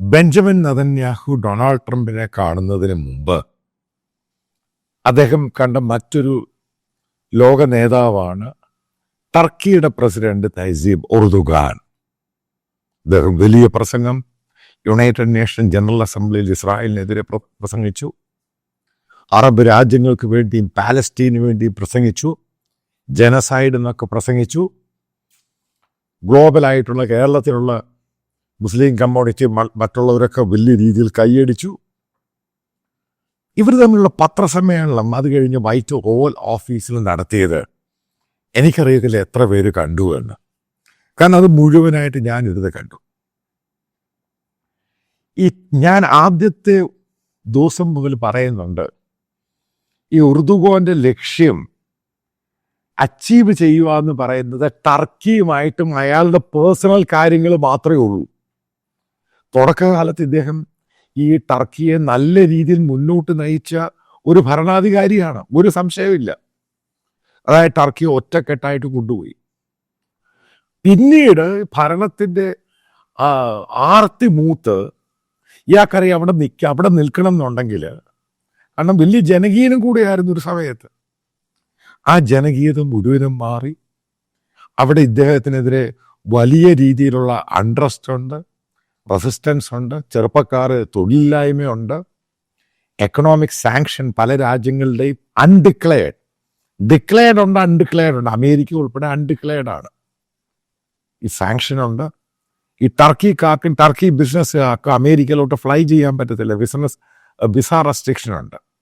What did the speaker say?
Benjamin Netanyahu Donald ട്രംപിനെ കാണുന്നതിന് മുമ്പ് അദ്ദേഹം കണ്ട മറ്റൊരു ലോക നേതാവാണ് ടർക്കിയുടെ പ്രസിഡന്റ് തൈസീബ് ഉറുദുഖാൻ അദ്ദേഹം വലിയ പ്രസംഗം യുണൈറ്റഡ് നേഷൻ ജനറൽ അസംബ്ലിയിൽ ഇസ്രായേലിനെതിരെ പ്രസംഗിച്ചു. അറബ് രാജ്യങ്ങൾക്ക് വേണ്ടിയും പാലസ്റ്റീന് വേണ്ടിയും പ്രസംഗിച്ചു. ജനസൈഡ് എന്നൊക്കെ പ്രസംഗിച്ചു. ഗ്ലോബലായിട്ടുള്ള കേരളത്തിലുള്ള മുസ്ലിം കമ്മ്യൂണിറ്റി മറ്റുള്ളവരൊക്കെ വലിയ രീതിയിൽ കൈയടിച്ചു. ഇവർ തമ്മിലുള്ള പത്രസമ്മേളനം അത് കഴിഞ്ഞ് വൈറ്റ് ഹോൾ ഓഫീസിൽ നടത്തിയത്. എനിക്കറിയത്തില്ല എത്ര പേര് കണ്ടു എന്ന്. കാരണം അത് മുഴുവനായിട്ട് ഞാൻ ഇരുത് കണ്ടു. ഈ ഞാൻ ആദ്യത്തെ ദിവസം മുതൽ പറയുന്നുണ്ട് ഈ ഉറുദുഗോന്റെ ലക്ഷ്യം അച്ചീവ് ചെയ്യുക എന്ന് പറയുന്നത് ടർക്കിയുമായിട്ടും അയാളുടെ പേഴ്സണൽ കാര്യങ്ങൾ മാത്രമേ ഉള്ളൂ. തുടക്കകാലത്ത് ഇദ്ദേഹം ഈ ടർക്കിയെ നല്ല രീതിയിൽ മുന്നോട്ട് നയിച്ച ഒരു ഭരണാധികാരിയാണ്. ഒരു സംശയമില്ല അതായത് ടർക്കി ഒറ്റക്കെട്ടായിട്ട് കൊണ്ടുപോയി. പിന്നീട് ഭരണത്തിന്റെ ആർത്തി മൂത്ത് ഇയാൾക്കറിയാം അവിടെ നിൽക്കുക അവിടെ നിൽക്കണം എന്നുണ്ടെങ്കിൽ കാരണം വലിയ ജനകീയനും കൂടിയായിരുന്നു ഒരു സമയത്ത്. ആ ജനകീയത മുഴുവനും മാറി. അവിടെ ഇദ്ദേഹത്തിനെതിരെ വലിയ രീതിയിലുള്ള അണ്ട്രസ്റ്റ് ഉണ്ട് റെസിസ്റ്റൻസ് ഉണ്ട് ചെറുപ്പക്കാർ തൊഴിലില്ലായ്മയുണ്ട് എക്കണോമിക് സാങ്ഷൻ പല രാജ്യങ്ങളുടെയും അൺഡിക്ലെയർഡ് ഡിക്ലെയർഡ് ഉണ്ട് അൺഡിക്ലെയർഡ് ഉണ്ട്. അമേരിക്ക ഉൾപ്പെടെ അൺഡിക്ലെയർഡ് ആണ്. ഈ സാങ്ഷൻ ഉണ്ട്. ഈ ടർക്കി കാക്കും ടർക്കി ബിസിനസ് കാക്കും അമേരിക്കയിലോട്ട് ഫ്ലൈ ചെയ്യാൻ പറ്റത്തില്ല. ബിസിനസ് വിസ റെസ്ട്രിക്ഷൻ ഉണ്ട്.